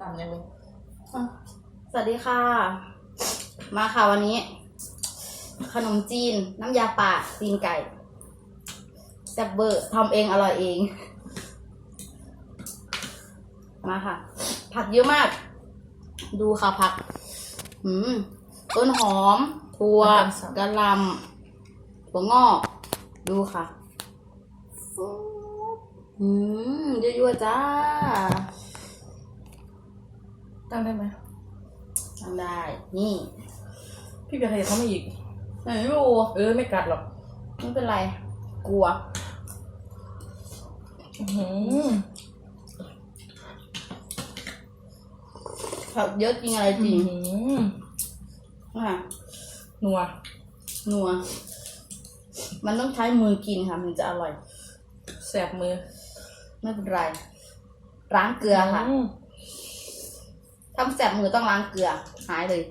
ตามเลยมึงอะสวัสดีค่ะ มาค่ะวันนี้ ขนมจีน น้ำยาป่าตีนไก่แซ่บเบอร์ทำเองอร่อยเอง มาค่ะ ผักเยอะมาก ดูค่ะผัก อืม ต้นหอมถั่วกะหล่ำถั่วงอก ดูค่ะฟูบอืมยั่วๆจ้า ตั้งได้ไหมทำได้ นี่พี่เบียร์ใครจะเข้ามาอีกไหนไม่รู้เออไม่กัดหรอกไม่เป็นไร กลัวอื้อหือผักเยอะจริงอะไรจริงอื้อหืออะนัว นัว มันต้องใช้มือกินค่ะ มันจะอร่อย แสบมือ ไม่เป็นไรล้างเกลือค่ะ มถ้าแสบมือต้องล้างเกลือหายเลย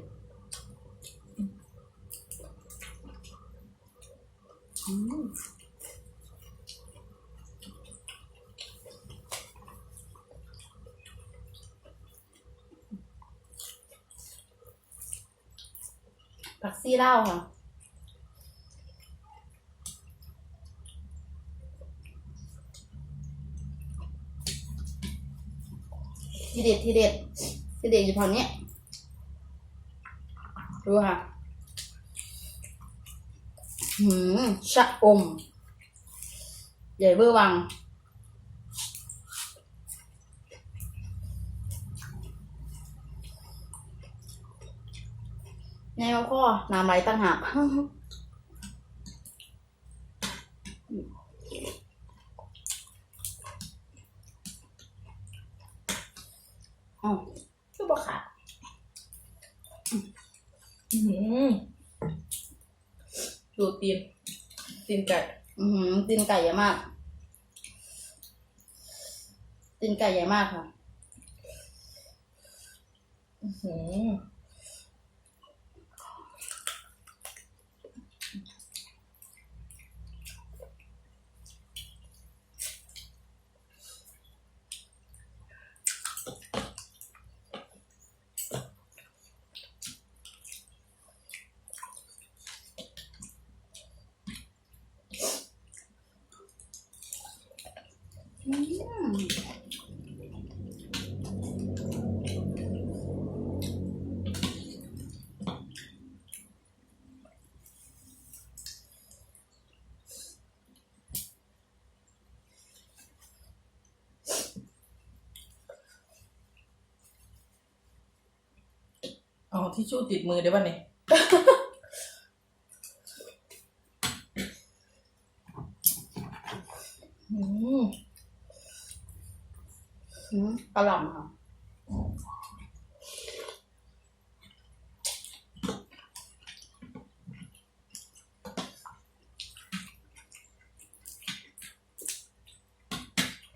ผักซี่เหล้าค่ะทีเด็ดทีเด็ด ทีเด็ดอยู่แถวเนี้ยดูค่ะหืมชะอม ใหญ่เบอร์วัง แนวข้อน้ำไหลตั้งหากอ๋อคือ บอกขาดอื้อหือดูตีนตีนไก่อือหือตีนไก่ใหญ่มากตีนไก่ใหญ่มากค่ะ อื้อ อเอที่ชู่ติดมือได้ป่ะเนี่ย อืม กระหล่ำค่ะ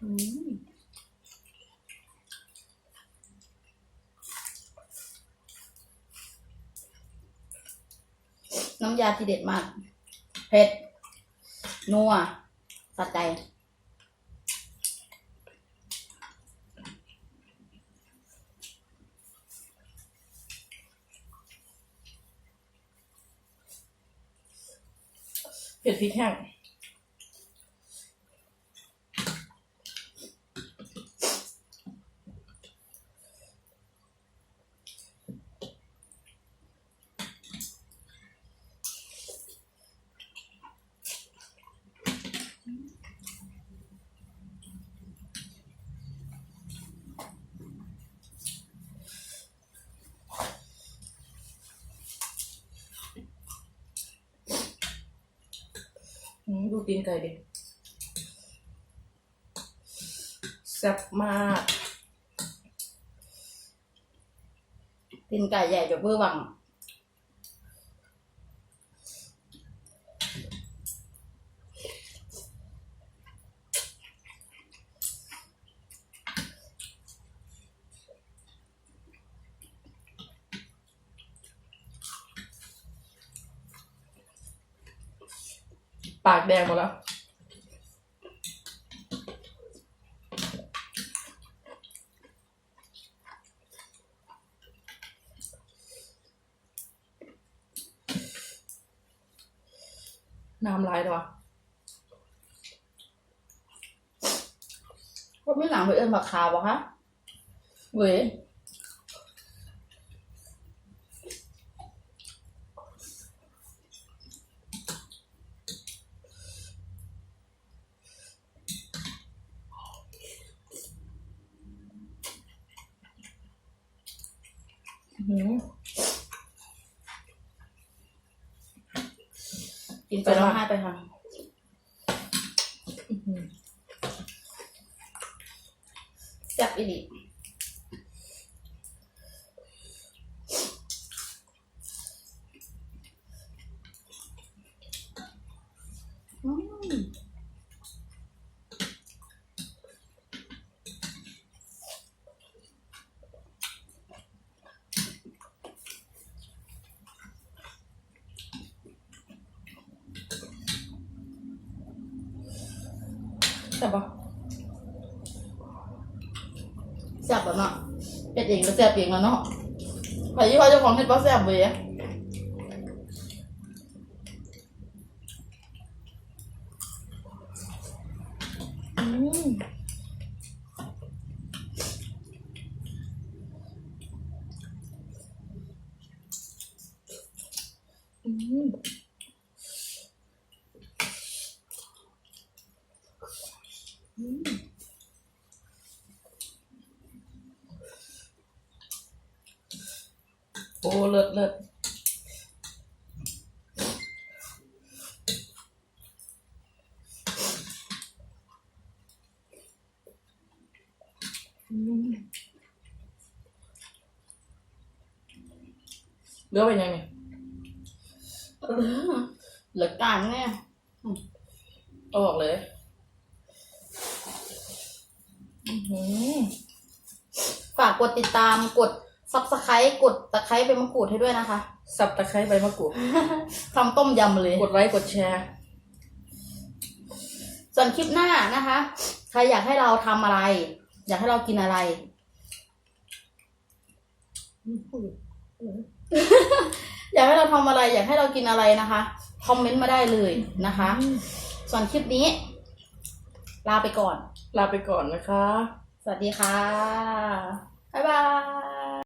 อืมน้ำยาที่เด็ดมาก เผ็ด นัวสะใจ เผ็ดพริกแห้ง ดูตีนไก่ดิแซ่บมากตีนไก่ใหญ่จะเบอร์วัง ปากแดงหมดแล้ว น้ำลายด้วยว่าไม่หลังไปเอิญอมาขาวปะคะเว้ย กินไปร้องไห้ไปค่ะอื้อหือ แซ่บอีหลีอืมใช่ปะแซ่บแล้วเนาะเป็ดเองก็แซ่บเองแล้วเนาะใครยี่ห้อเจ้าของเห็ดปลาแซ่บเว้ยอืม อืมโอ้เลิศเลิศอืมเหลือไปยังไงเหลือการเนี่ยเอาออกเลยอือหือฝากกดติดตามกด ซับสไครต์กดตะไคร้ใบมะกรูดให้ด้วยนะคะ สับตะไคร้ใบมะกรูด ทำต้มยำเลย กดไลค์กดแชร์ ส่วนคลิปหน้านะคะ ใครอยากให้เราทำอะไร อยากให้เรากินอะไร อยากให้เราทำอะไร อยากให้เรากินอะไรนะคะ คอมเมนต์มาได้เลยนะคะ ส่วนคลิปนี้ ลาไปก่อน ลาไปก่อนนะคะ สวัสดีค่ะ บ๊ายบาย